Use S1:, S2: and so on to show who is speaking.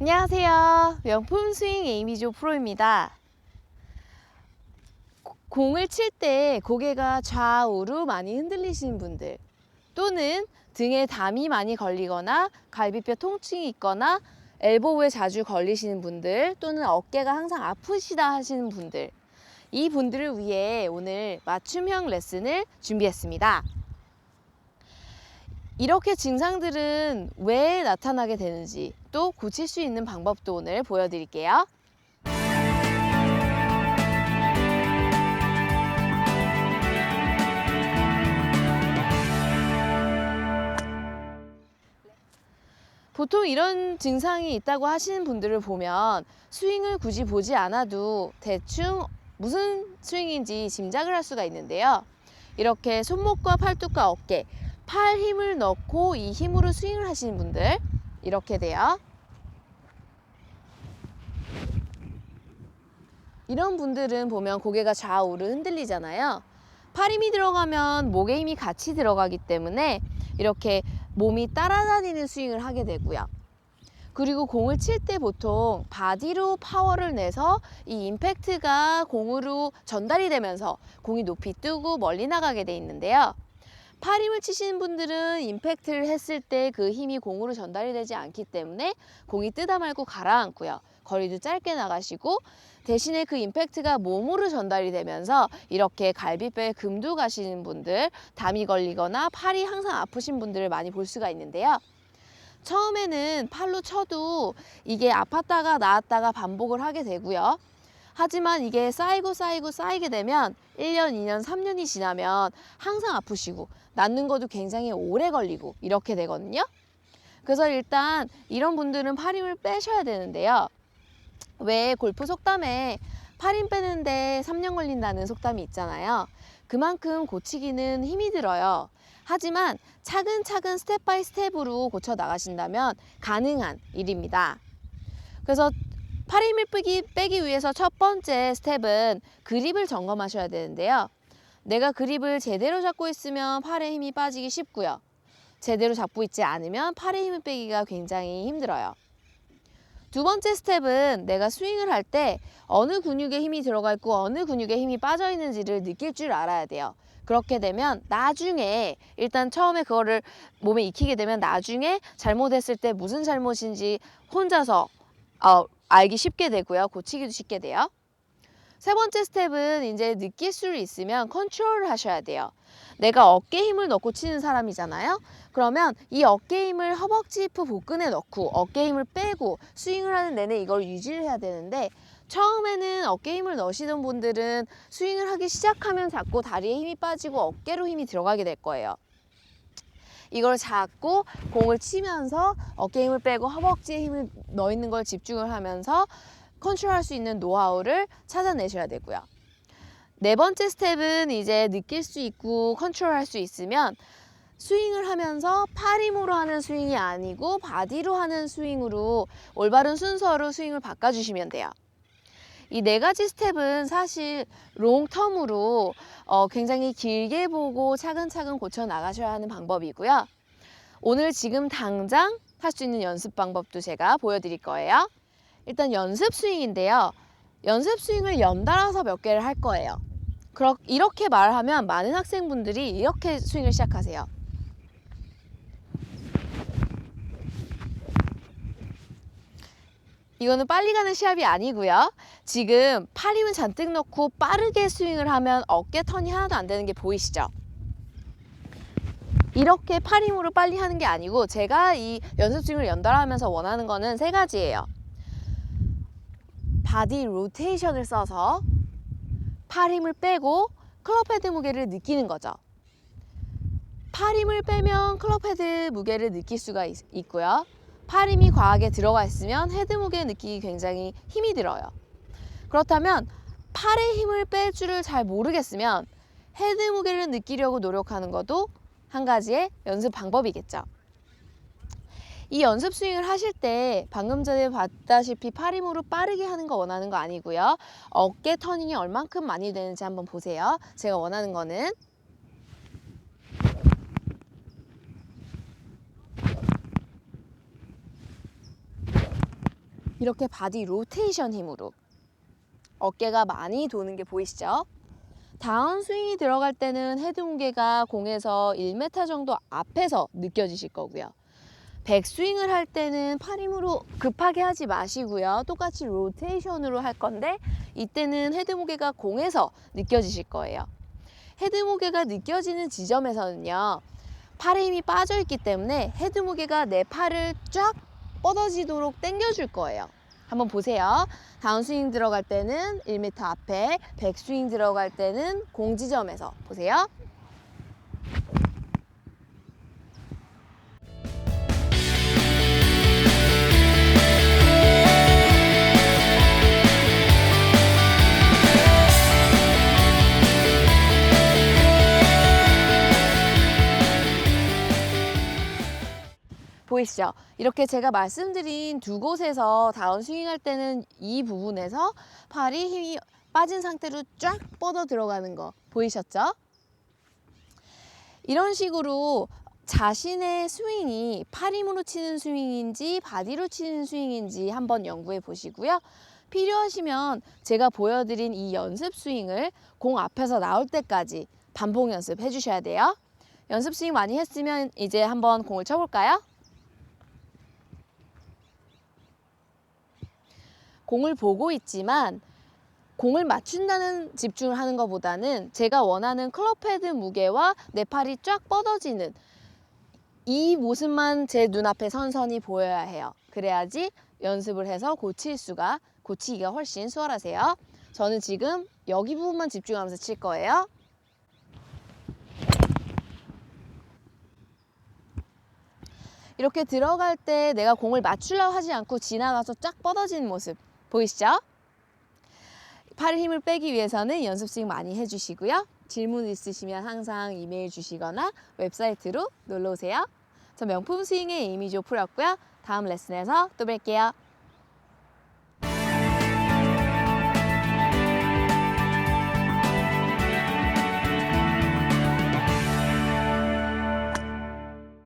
S1: 안녕하세요. 명품 스윙 에이미조 프로입니다. 고- 공을 칠 때 고개가 좌우로 많이 흔들리시는 분들 또는 등에 담이 많이 걸리거나 갈비뼈 통증이 있거나 엘보우에 자주 걸리시는 분들 또는 어깨가 항상 아프시다 하시는 분들 이 분들을 위해 오늘 맞춤형 레슨을 준비했습니다. 이렇게 증상들은 왜 나타나게 되는지 또 고칠 수 있는 방법도 오늘 보여드릴게요. 보통 이런 증상이 있다고 하시는 분들을 보면 스윙을 굳이 보지 않아도 대충 무슨 스윙인지 짐작을 할 수가 있는데요. 이렇게 손목과 팔뚝과 어깨, 팔 힘을 넣고 이 힘으로 스윙을 하시는 분들 이렇게 돼요. 이런 분들은 보면 고개가 좌우로 흔들리잖아요. 팔 힘이 들어가면 목에 힘이 같이 들어가기 때문에 이렇게 몸이 따라다니는 스윙을 하게 되고요. 그리고 공을 칠 때 보통 바디로 파워를 내서 이 임팩트가 공으로 전달이 되면서 공이 높이 뜨고 멀리 나가게 돼 있는데요. 팔 힘을 치시는 분들은 임팩트를 했을 때 그 힘이 공으로 전달이 되지 않기 때문에 공이 뜨다 말고 가라앉고요. 거리도 짧게 나가시고 대신에 그 임팩트가 몸으로 전달이 되면서 이렇게 갈비뼈에 금도 가시는 분들, 담이 걸리거나 팔이 항상 아프신 분들을 많이 볼 수가 있는데요. 처음에는 팔로 쳐도 이게 아팠다가 나았다가 반복을 하게 되고요. 하지만 이게 쌓이고 쌓이고 쌓이게 되면 1년, 2년, 3년이 지나면 항상 아프시고 낫는 것도 굉장히 오래 걸리고 이렇게 되거든요. 그래서 일단 이런 분들은 팔 힘을 빼셔야 되는데요. 왜 골프 속담에 팔힘 빼는데 3년 걸린다는 속담이 있잖아요. 그만큼 고치기는 힘이 들어요. 하지만 차근차근 스텝 바이 스텝으로 고쳐 나가신다면 가능한 일입니다. 그래서 팔 힘을 빼기, 빼기 위해서 첫 번째 스텝은 그립을 점검하셔야 되는데요. 내가 그립을 제대로 잡고 있으면 팔에 힘이 빠지기 쉽고요. 제대로 잡고 있지 않으면 팔에 힘을 빼기가 굉장히 힘들어요. 두 번째 스텝은 내가 스윙을 할 때 어느 근육에 힘이 들어가 있고 어느 근육에 힘이 빠져 있는지를 느낄 줄 알아야 돼요. 그렇게 되면 나중에 일단 처음에 그거를 몸에 익히게 되면 나중에 잘못했을 때 무슨 잘못인지 혼자서 어, 알기 쉽게 되고요. 고치기도 쉽게 돼요. 세 번째 스텝은 이제 느낄 수 있으면 컨트롤을 하셔야 돼요. 내가 어깨 힘을 넣고 치는 사람이잖아요. 그러면 이 어깨 힘을 허벅지 히프 복근에 넣고 어깨 힘을 빼고 스윙을 하는 내내 이걸 유지를 해야 되는데 처음에는 어깨 힘을 넣으시던 분들은 스윙을 하기 시작하면 자꾸 다리에 힘이 빠지고 어깨로 힘이 들어가게 될 거예요. 이걸 잡고 공을 치면서 어깨 힘을 빼고 허벅지에 힘을 넣어 있는 걸 집중을 하면서 컨트롤할 수 있는 노하우를 찾아내셔야 되고요. 네 번째 스텝은 이제 느낄 수 있고 컨트롤할 수 있으면 스윙을 하면서 팔 힘으로 하는 스윙이 아니고 바디로 하는 스윙으로 올바른 순서로 스윙을 바꿔주시면 돼요. 이 네 가지 스텝은 사실 롱텀으로 어, 굉장히 길게 보고 차근차근 고쳐 나가셔야 하는 방법이고요. 오늘 지금 당장 할 수 있는 연습 방법도 제가 보여드릴 거예요. 일단 연습 스윙인데요. 연습 스윙을 연달아서 몇 개를 할 거예요. 그렇, 이렇게 말하면 많은 학생분들이 이렇게 스윙을 시작하세요. 이거는 빨리 가는 시합이 아니고요. 지금 팔 힘을 잔뜩 넣고 빠르게 스윙을 하면 어깨 턴이 하나도 안 되는 게 보이시죠? 이렇게 팔 힘으로 빨리 하는 게 아니고 제가 이 연습 스윙을 연달아 하면서 원하는 거는 세 가지예요. 바디 로테이션을 써서 팔 힘을 빼고 클럽 헤드 무게를 느끼는 거죠. 팔 힘을 빼면 클럽 헤드 무게를 느낄 수가 있, 있고요. 팔 힘이 과하게 들어가 있으면 헤드 무게 느끼기 굉장히 힘이 들어요. 그렇다면 팔의 힘을 뺄 줄을 잘 모르겠으면 헤드 무게를 느끼려고 노력하는 것도 한 가지의 연습 방법이겠죠. 이 연습 스윙을 하실 때 방금 전에 봤다시피 팔 힘으로 빠르게 하는 거 원하는 거 아니고요. 어깨 터닝이 얼만큼 많이 되는지 한번 보세요. 제가 원하는 거는 이렇게 바디 로테이션 힘으로 어깨가 많이 도는 게 보이시죠? 다운 스윙이 들어갈 때는 헤드 무게가 공에서 1m 정도 앞에서 느껴지실 거고요. 백스윙을 할 때는 팔 힘으로 급하게 하지 마시고요. 똑같이 로테이션으로 할 건데 이때는 헤드 무게가 공에서 느껴지실 거예요. 헤드 무게가 느껴지는 지점에서는요. 팔에 힘이 빠져 있기 때문에 헤드 무게가 내 팔을 쫙 뻗어지도록 당겨줄 거예요. 한번 보세요. 다운스윙 들어갈 때는 1m 앞에, 백스윙 들어갈 때는 공 지점에서 보세요. 보이시죠? 이렇게 제가 말씀드린 두 곳에서 다운 스윙할 때는 이 부분에서 팔이 힘이 빠진 상태로 쫙 뻗어 들어가는 거 보이셨죠? 이런 식으로 자신의 스윙이 팔 힘으로 치는 스윙인지 바디로 치는 스윙인지 한번 연구해 보시고요. 필요하시면 제가 보여드린 이 연습 스윙을 공 앞에서 나올 때까지 반복 연습해 주셔야 돼요. 연습 스윙 많이 했으면 이제 한번 공을 쳐볼까요? 공을 보고 있지만 공을 맞춘다는 집중을 하는 것보다는 제가 원하는 클럽 헤드 무게와 내 팔이 쫙 뻗어지는 이 모습만 제 눈앞에 선선히 보여야 해요. 그래야지 연습을 해서 고칠 수가 고치기가 훨씬 수월하세요. 저는 지금 여기 부분만 집중하면서 칠 거예요. 이렇게 들어갈 때 내가 공을 맞추려고 하지 않고 지나가서 쫙 뻗어지는 모습 보이시죠? 팔 힘을 빼기 위해서는 연습 스윙 많이 해주시고요. 질문 있으시면 항상 이메일 주시거나 웹사이트로 놀러 오세요. 저 명품 스윙의 이미조 풀었고요. 다음 레슨에서 또 뵐게요.